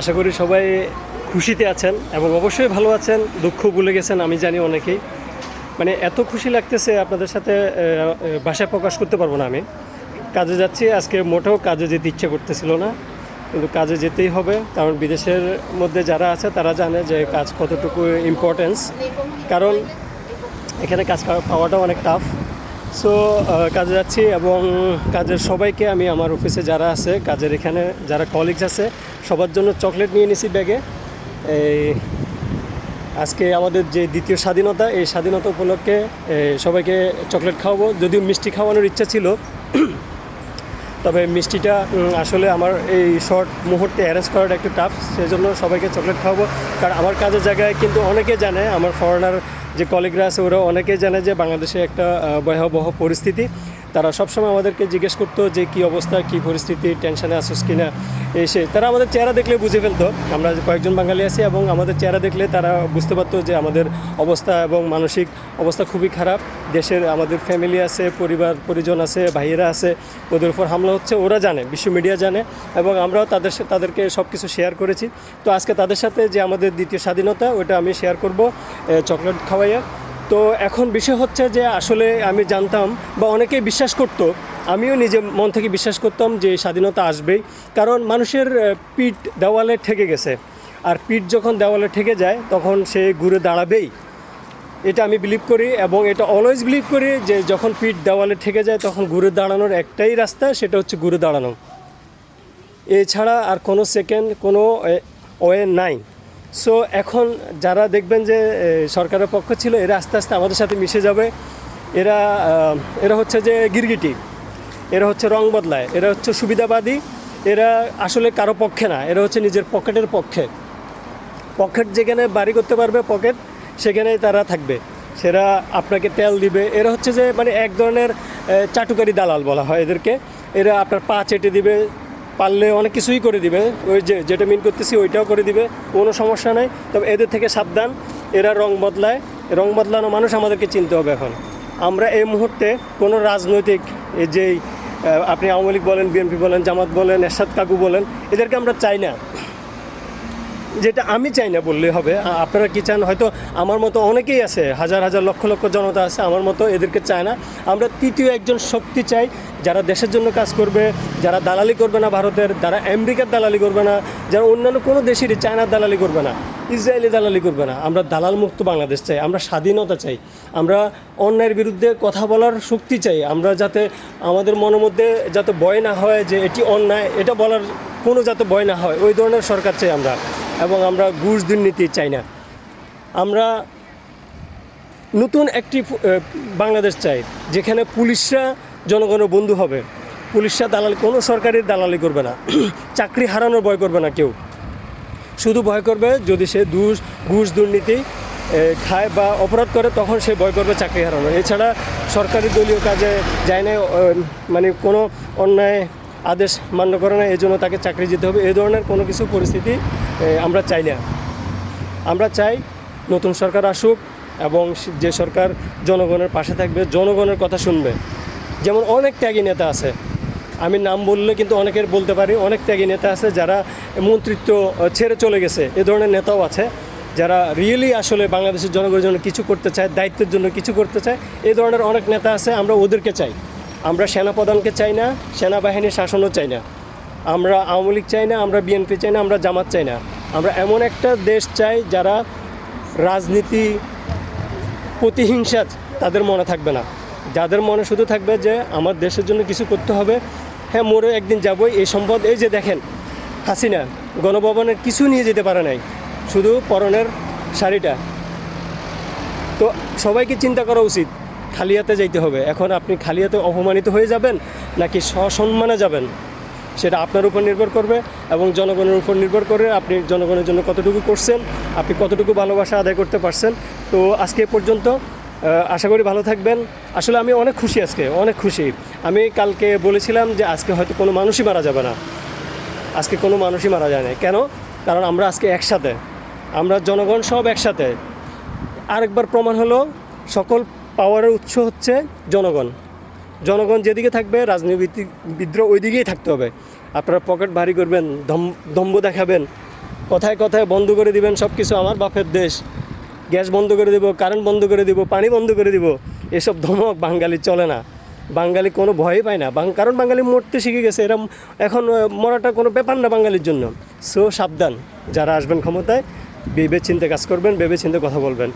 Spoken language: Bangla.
আশা করি সবাই খুশিতে আছেন এবং অবশ্যই ভালো আছেন, দুঃখ ভুলে গেছেন, আমি জানি অনেকেই। মানে এত খুশি লাগতেছে আপনাদের সাথে ভাষায় প্রকাশ করতে পারব না আমি। কাজে যাচ্ছি, আজকে মোটেও কাজে যেতে ইচ্ছে করতেছিল না, কিন্তু কাজে যেতেই হবে, কারণ বিদেশের মধ্যে যারা আছে, তারা জানে যে কাজ কতটুকু ইম্পর্টেন্স কারণ এখানে কাজ পাওয়া- পাওয়াটা অনেক টাফ সো কাজে যাচ্ছি এবং কাজের সবাইকে আমি আমার অফিসে যারা আছে, কাজের এখানে যারা কলিগস আছে, সবার জন্য চকলেট নিয়ে নিছি ব্যাগে এই, আজকে আমাদের যে দ্বিতীয় স্বাধীনতা, এই স্বাধীনতা উপলক্ষে সবাইকে চকলেট খাওয়াবো। যদিও মিষ্টি খাওয়ানোর ইচ্ছা ছিল তবে মিষ্টিটা আসলে আমার এই শর্ট মুহূর্তে অ্যারেঞ্জ করাটা একটু টাফ সেই জন্য সবাইকে চকলেট খাওয়াবো। কারণ আমার কাজের জায়গায় কিন্তু অনেকে জানে, আমার ফরেনার যে কলিগরা আছে ওরা অনেকেই জানে যে বাংলাদেশে একটা ভয়াবহ পরিস্থিতি। তারা সবসময় আমাদেরকে জিজ্ঞেস করতো যে কী অবস্থা, কী পরিস্থিতি, টেনশনে আসোস কিনা, এসে তারা আমাদের চেহারা দেখলে বুঝে ফেলতো। আমরা কয়েকজন বাঙালি আছি এবং আমাদের চেহারা দেখলে তারা বুঝতে পারতো যে আমাদের অবস্থা এবং মানসিক অবস্থা খুবই খারাপ। দেশের আমাদের ফ্যামিলি আছে, পরিবার, পরিজন আছে, ভাইয়েরা আছে, ওদের উপর হামলা হচ্ছে, ওরা জানে, বিশ্ব মিডিয়া জানে এবং আমরাও তাদের তাদেরকে সব কিছু শেয়ার করেছি। তো আজকে তাদের সাথে যে আমাদের দ্বিতীয় স্বাধীনতা ওটা আমি শেয়ার করব চকলেট খাওয়াইয়া। তো এখন বিষয় হচ্ছে যে আসলে আমি জানতাম বা অনেকেই বিশ্বাস করতো, আমিও নিজে মন থেকে বিশ্বাস করতাম যে স্বাধীনতা আসবেই, কারণ মানুষের পিঠ দেওয়ালে ঠেকে গেছে। আর পিঠ যখন দেওয়ালে ঠেকে যায়, তখন সে ঘুরে দাঁড়াবেই। এটা আমি বিলিভ করি এবং এটা অলওয়েজ বিলিভ করি যে যখন পিঠ দেওয়ালে ঠেকে যায়, তখন ঘুরে দাঁড়ানোর একটাই রাস্তা, সেটা হচ্ছে ঘুরে দাঁড়ানো। এছাড়া আর কোনো সেকেন্ড কোনো ওয়ে নাই। সো এখন যারা দেখবেন যে সরকারের পক্ষ ছিল, এরা আস্তে আস্তে আমাদের সাথে মিশে যাবে। এরা এরা হচ্ছে যে গিরগিটি, এরা হচ্ছে রং বদলায়, এরা হচ্ছে সুবিধাবাদী, এরা আসলে কারও পক্ষে না, এরা হচ্ছে নিজের পকেটের পক্ষে। পকেট যেখানে বাড়ি করতে পারবে, পকেট সেখানেই তারা থাকবে। সেরা আপনাকে তেল দিবে। এরা হচ্ছে যে মানে এক ধরনের চাটুকারি দালাল বলা হয় এদেরকে। এরা আপনার পা চেটে দিবে পারলে অনেক কিছুই করে দিবে। ওই যে, যেটা মিন করতেছি ওইটাও করে দিবে, কোনো সমস্যা নেই। তবে এদের থেকে সাবধান, এরা রং বদলায়। রং বদলানো মানুষ আমাদেরকে চিনতে হবে এখন। আমরা এই মুহূর্তে কোনো রাজনৈতিক যেই আপনি আওয়ামী লীগ বলেন, বিএনপি বলেন, জামাত বলেন, এরশাদ কাকু বলেন, এদেরকে আমরা চাই না। যেটা আমি চাই না বললে হবে। আপনারা কি চান? হয়তো আমার মতো অনেকেই আছে, হাজার হাজার, লক্ষ লক্ষ জনতা আছে, আমার মতো এদেরকে চায় না। আমরা তৃতীয় একজন শক্তি চাই, যারা দেশের জন্য কাজ করবে, যারা দালালি করবে না ভারতের, যারা আমেরিকার দালালি করবে না, যারা অন্যান্য কোনো দেশেরই চায়নার দালালি করবে না, ইসরায়েলি দালালি করবে না। আমরা দালাল মুক্ত বাংলাদেশ চাই, আমরা স্বাধীনতা চাই, আমরা অন্যায়ের বিরুদ্ধে কথা বলার শক্তি চাই, আমরা যাতে আমাদের মনের মধ্যে যাতে ভয় না হয় যে এটি অন্যায়, এটা বলার কোনো যাতে ভয় না হয়, ওই ধরনের সরকার চাই আমরা। এবং আমরা ঘুষ দুর্নীতি চাই না। আমরা নতুন একটি বাংলাদেশ চাই যেখানে পুলিশরা জনগণের বন্ধু হবে। পুলিশরা দালালি কোনো সরকারি দালালি করবে না। চাকরি হারানোর ভয় করবে না কেউ। শুধু ভয় করবে যদি সে দুষ ঘুষ দুর্নীতি খায় বা অপরাধ করে তখন সে ভয় করবে চাকরি হারানো এছাড়া সরকারি দলীয় কাজে যায় না মানে কোনো অন্যায় আদেশ মান্য করে না এই জন্য তাকে চাকরি যেতে হবে। এই ধরনের কোনো কিছু পরিস্থিতি এ, আমরা চাই না। আমরা চাই নতুন সরকার আসুক এবং যে সরকার জনগণের পাশে থাকবে, জনগণের কথা শুনবে। যেমন অনেক ত্যাগী নেতা আছে। আমি নাম বললে কিন্তু অনেকের বলতে পারি, অনেক ত্যাগী নেতা আছে যারা মন্ত্রিত্ব ছেড়ে চলে গেছে। এ ধরনের নেতাও আছে যারা রিয়েলি আসলে বাংলাদেশের জনগণের জন্য কিছু করতে চায়, দায়িত্বের জন্য কিছু করতে চায়। এই ধরনের অনেক নেতা আছে, আমরা ওদেরকে চাই। আমরা সেনাপ্রধানকে চাই না, সেনাবাহিনীর শাসনও চাই না। আমরা আওয়ামী লীগ চাই না, আমরা বিএনপি চাই না, আমরা জামাত চাই না। আমরা এমন একটা দেশ চাই যারা রাজনীতি প্রতিহিংসা তাদের মনে থাকবে না। যাদের মনে শুধু থাকবে যে আমার দেশের জন্য কিছু করতে হবে হ্যাঁ মোরে একদিন যাবই। এই সম্পদ, এই যে দেখেন, হাসিনা গণভবনের কিছু নিয়ে যেতে পারে নাই, শুধু পরনের শাড়িটা। তো সবাইকে চিন্তা করা উচিত খালি হাতে যাইতে হবে। এখন আপনি খালি হাতে অপমানিত হয়ে যাবেন নাকি সসম্মানে যাবেন? সেটা আপনার উপর নির্ভর করবে এবং জনগণের উপর নির্ভর করে আপনি জনগণের জন্য কতটুকু করছেন, আপনি কতটুকু ভালোবাসা আদায় করতে পারছেন। তো আজকে পর্যন্ত আশা করি ভালো থাকবেন। আসলে আমি অনেক খুশি আজকে, অনেক খুশি। আমি কালকে বলেছিলাম যে আজকে হয়তো কোনো মানুষই মারা যাবে না। আজকে কোনো মানুষই মারা যায় না কেন? কারণ আমরা আজকে একসাথে। আমরা জনগণ সব একসাথে। আরেকবার প্রমাণ হলো, সকল পাওয়ারের উৎস হচ্ছে জনগণ। জনগণ যেদিকে থাকবে রাজনীতিবিদরা ওই দিকেই থাকতে হবে। আপনারা পকেট ভারী করবেন, দম, দম্ভ দেখাবেন, কথায় কথায় বন্ধ করে দিবেন সব কিছু আমার বাপের দেশ। গ্যাস বন্ধ করে দিব, কারেন্ট বন্ধ করে দিব, পানি বন্ধ করে দিব, এসব ধমক বাঙালি চলে না। বাঙালি কোনো ভয়ই পায় না। কারণ বাঙালি মরতে শিখে গেছে, এরম এখন মরাটা কোনো ব্যাপার না বাঙালির জন্য। সো, সাবধান। যারা আসবেন ক্ষমতায় ভেবে চিন্তে কাজ করবেন ভেবে চিন্তে কথা বলবেন।